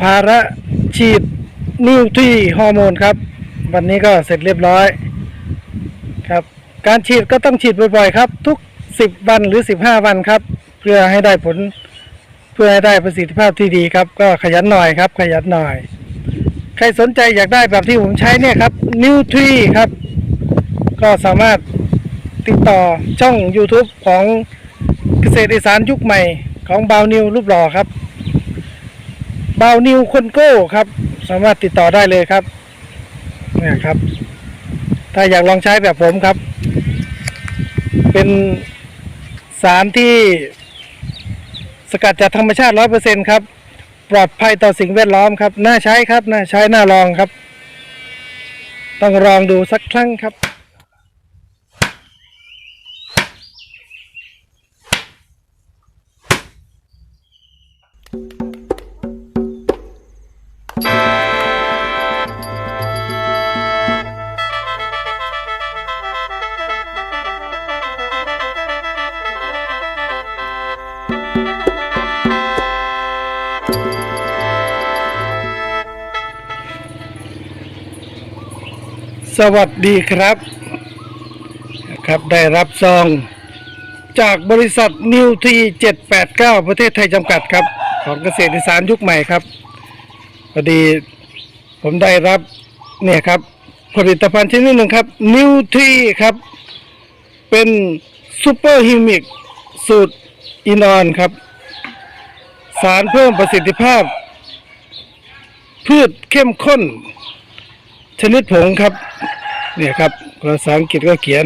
ภาระฉีดนิวทรีฮอร์โมนครับ วันนี้ก็เสร็จเรียบร้อยครับ การฉีดก็ต้องฉีดบ่อยๆครับ ทุก 10 วันหรือ 15 วันครับ เพื่อให้ได้ผลเพื่อให้ได้ประสิทธิภาพที่ดีครับ ก็ขยันหน่อยครับ ขยันหน่อย ใครสนใจอยากได้แบบที่ผมใช้เนี่ยครับนิวทรีครับ ก็สามารถติดต่อช่อง YouTube ของเกษตรอีสานยุคใหม่ ของบาวนิวรูปหล่อครับบาวนิวคนโก้ครับ สามารถติดต่อได้เลยครับนี่ครับ ถ้าอยากลองใช้แบบผมครับ เป็นสารที่สกัดจากธรรมชาติร้อยเปอร์เซ็นครับ ปลอดภัยต่อสิ่งแวดล้อมครับ น่าใช้ครับ น่าใช้ น่าลองครับ ต้องลองดูสักครั้งครับ สวัสดีครับครับได้รับซอง จากบริษัทนิวที789ปดเก้าประเทศไทยจำกัดครับ ของเกษตรอีสานยุคใหม่ครับพอดีผมได้รับเนี่ยครับ ผลิตภัณฑ์ชนิดหนึ่งครับนิวทีครับ เป็นซูเปอร์ฮิมิกสูตรอินออนครับ สารเพิ่มประสิทธิภาพ พืชเข้มข้น ชนิดผงครับเนี่ยครับภาษาอังกฤษก็เขียน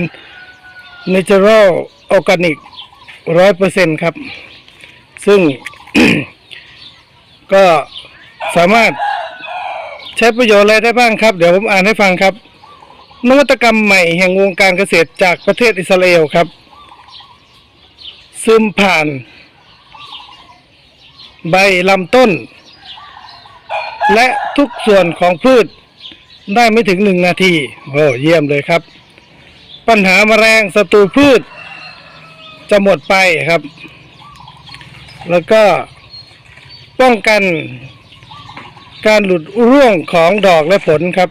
natural organic ร้อยเปอร์เซ็นครับ ซึ่ง ก็สามารถใช้ประโยชน์อะไรได้บ้างครับ เดี๋ยวผมอ่านให้ฟังครับ นวัตกรรมใหม่แห่งวงการเกษตรจากประเทศอิสราเอลครับ ซึมผ่าน ใบลำต้น และทุกส่วนของพืช ได้ไม่ถึงหนึ่งนาทีโอ้เยี่ยมเลยครับ ปัญหาแมลงศัตรูพืช จะหมดไปครับ แล้วก็ป้องกันการหลุดร่วงของดอกและผลครับ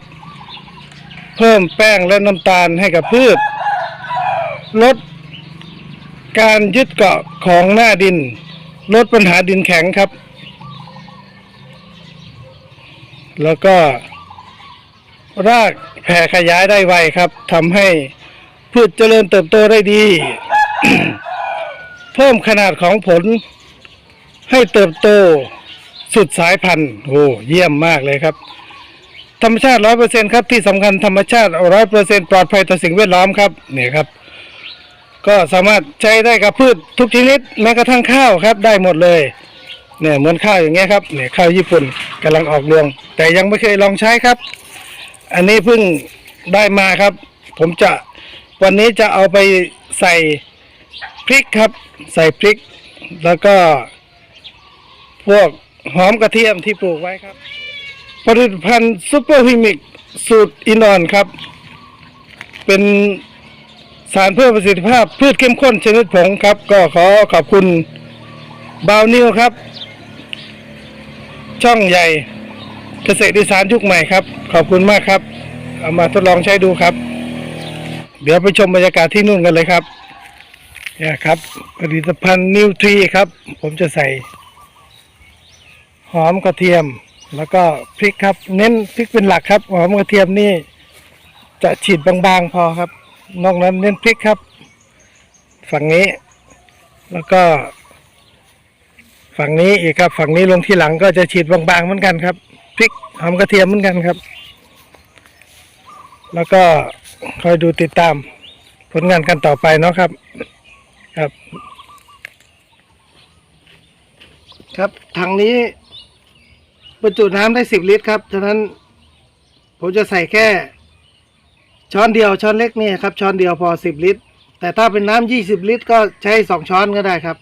เพิ่มแป้งและน้ำตาลให้กับพืช ลดการยึดเกาะของหน้าดิน ลดปัญหาดินแข็งครับ แล้วก็ รากแผ่ขยายได้ไวครับทำให้พืชเจริญเติบโตได้ดี เพิ่มขนาดของผล ให้เติบโตสุดสายพันธุ์โอ้เยี่ยมมากเลยครับ ธรรมชาติร้อยเปอร์เซ็นครับที่สำคัญธรรมชาติร้อยเปอร์เซ็นปลอดภัยต่อสิ่งแวดล้อมครับเนี่ยครับ ก็สามารถใช้ได้กับพืชทุกชนิดแม้กระทั่งข้าวครับ ได้หมดเลยเนี่ยเหมือนข้าวอย่างเงี้ยครับเนี่ยข้าวญี่ปุ่นกำลังออกรวง แต่ยังไม่เคยลองใช้ครับ อันนี้เพิ่งได้มาครับ ผมจะวันนี้จะเอาไปใส่พริกครับ ใส่พริก แล้วก็ พวกหอมกระเทียมที่ปลูกไว้ครับ ผลิตภัณฑ์ซูเปอร์ฮิมิกสูตรอินอนครับ เป็นสารเพิ่มประสิทธิภาพพืชเข้มข้นชนิดผงครับ ก็ขอขอบคุณบาวนิวครับ ช่องใหญ่ เกษตรอีสานยุคใหม่ครับ ขอบคุณมากครับ เอามาทดลองใช้ดูครับ เดี๋ยวไปชมบรรยากาศที่นู่นกันเลยครับเนี่ยครับ ผลิตภัณฑ์นิวทรีครับ ผมจะใส่ หอมกระเทียม แล้วก็พริกครับ เน้นพริกเป็นหลักครับ หอมกระเทียมนี่ จะฉีดบางๆพอครับ นอกนั้นเน้นพริกครับ ฝั่งนี้ แล้วก็ ฝั่งนี้อีกครับ ฝั่งนี้ลงที่หลังก็จะฉีดบางๆเหมือนกันครับ ริกหอมกระเทียมเหมือนกันครับ แล้วก็คอยดูติดตามผลงานกันต่อไปเนาะครับ ครับ ครับถังนี้บรรจุน้ำได้สิบลิตรครับฉะนั้นผมจะใส่แค่ ช้อนเดียวช้อนเล็กนี่ครับ ช้อนเดียวพอสิบลิตร แต่ถ้าเป็นน้ำยี่สิบลิตร ก็ใช้สองช้อนก็ได้ครับ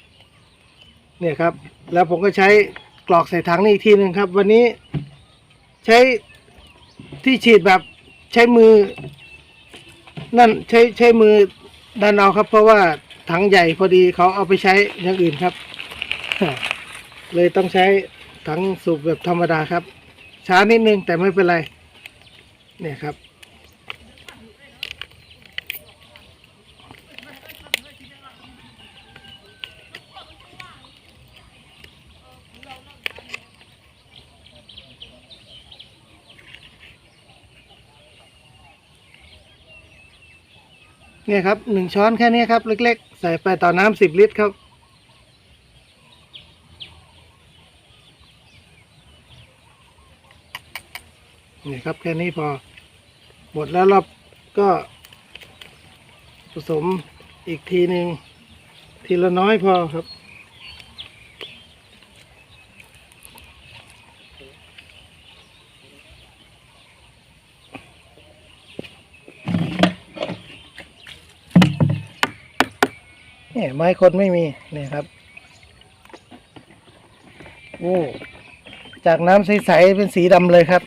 เนี่ยครับ แล้วผมก็ใช้กรอกใส่ถังนี่อีกทีหนึ่งครับ วันนี้ ใช้ที่ฉีดแบบใช้มือ นั่นใช้ใช้มือดันเอาครับ เพราะว่าถังใหญ่พอดีเขาเอาไปใช้อย่างอื่นครับ เลยต้องใช้ถังสูบแบบธรรมดาครับ ช้านิดนึงแต่ไม่เป็นไร เนี่ยครับ เนี่ยครับหนึ่งช้อนแค่นี้ครับ เล็ก ๆ ใส่ไปต่อน้ำสิบลิตรครับนี่ครับแค่นี้พอหมดแล้วรอบก็ ผสมอีกทีหนึ่งทีละน้อยพอครับ เนี่ยไม้คนไม่มีเนี่ยครับโอ้จากน้ำใสๆเป็นสีดำเลยครับ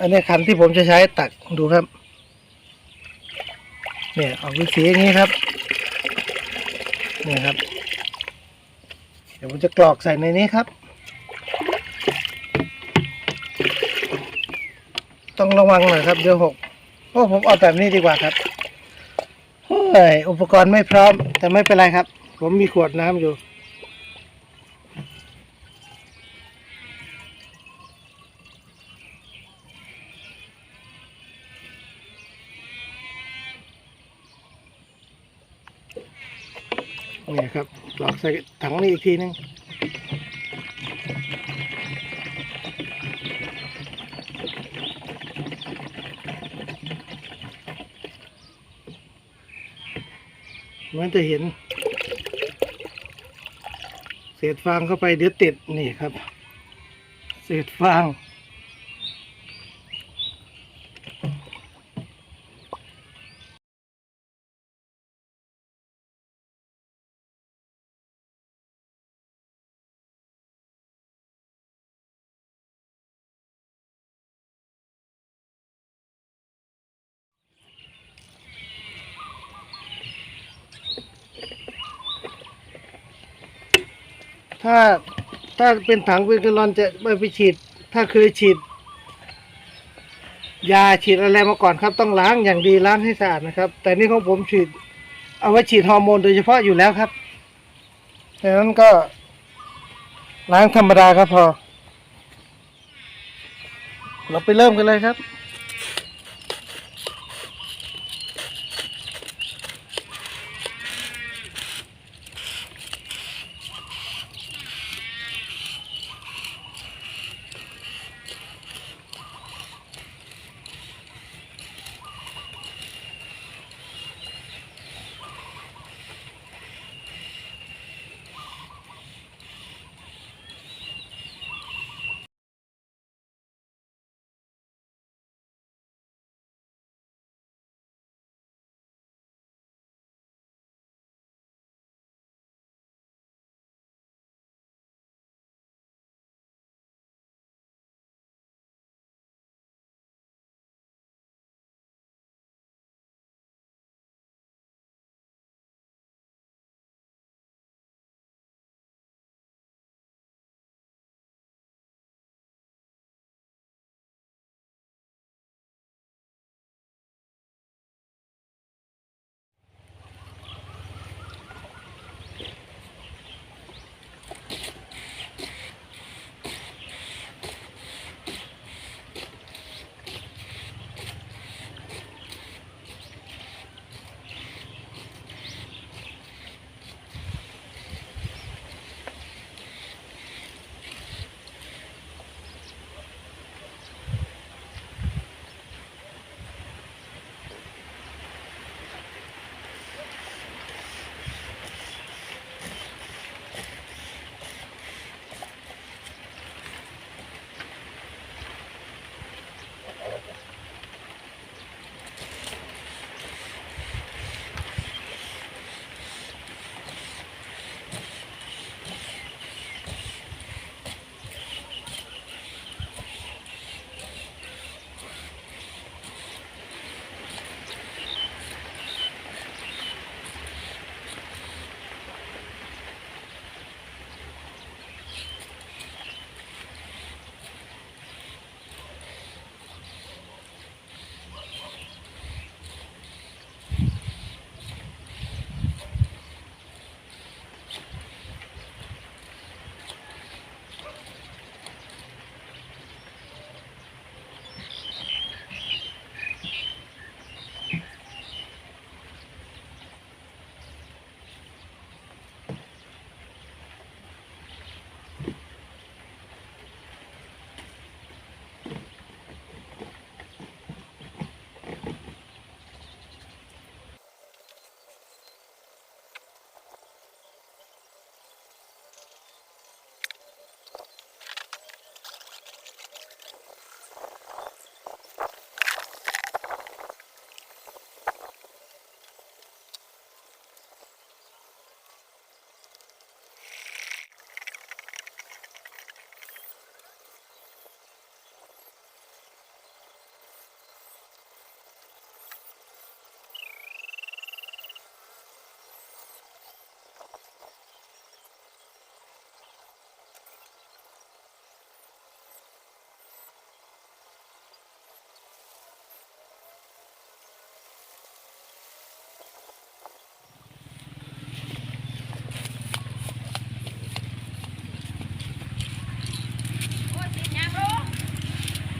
อันนี้คันที่ผมจะใช้ตักดูครับ เนี่ยออกเป็นสีอย่างนี้ครับเนี่ยครับ เดี๋ยวผมจะกรอกใส่ในนี้ครับ ต้องระวังหน่อยครับเดี๋ยวหก อ้ผมเอาแบบนี้ดีกว่าครับเฮ้ยอุปกรณ์ไม่พร้อม แต่ไม่เป็นไรครับ ผมมีขวดน้ำอยู่ นี่ครับหลอกใส่ถังนี้อีกทีนึง มันจะเห็น เศษฟางเข้าไปเดี๋ยวติดนี่ครับ เศษฟาง ถ้าถ้าเป็นถังเป็นกะลอนจะไม่ไปฉีด ถ้าเคยฉีด ยาฉีดอะไรมาก่อนครับ ต้องล้างอย่างดีล้างให้สะอาดนะครับ แต่นี่ของผมฉีด เอาไว้ฉีดฮอร์โมนโดยเฉพาะอยู่แล้วครับดังนั้นก็ ล้างธรรมดาครับพอ เราไปเริ่มกันเลยครับ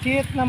ฉีดน้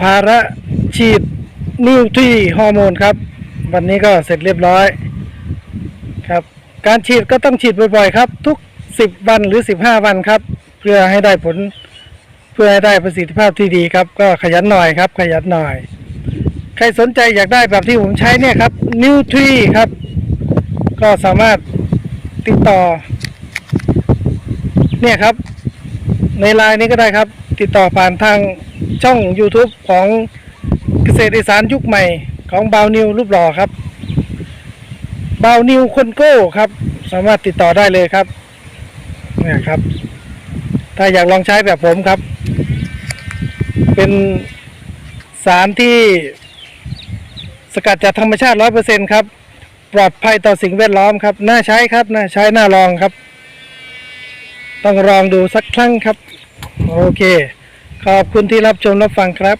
ภาระฉีดนิวทรีฮอร์โมนครับ วันนี้ก็เสร็จเรียบร้อยครับ การฉีดก็ต้องฉีดบ่อยๆครับ ทุก 10 วันหรือ 15 วันครับ เพื่อให้ได้ผลเพื่อให้ได้ประสิทธิภาพที่ดีครับ ก็ขยันหน่อยครับ ขยันหน่อย ใครสนใจอยากได้แบบที่ผมใช้เนี่ยครับนิวทรีครับ ก็สามารถติดต่อ เนี่ยครับ ในไลน์นี้ก็ได้ครับ ติดต่อผ่านทางช่อง YouTube ของเกษตรอีสานยุคใหม่ของบาวนิวรูปหล่อครับบาวนิวคนโก้ครับ สามารถติดต่อได้เลยครับเนี่ยครับ ถ้าอยากลองใช้แบบผมครับ เป็นสารที่สกัดจากธรรมชาติร้อยเปอร์เซ็นครับ ปลอดภัยต่อสิ่งแวดล้อมครับ น่าใช้ครับ น่าใช้ น่าลองครับ ต้องลองดูสักครั้งครับ โอเค ขอบคุณที่รับชมรับฟังครับ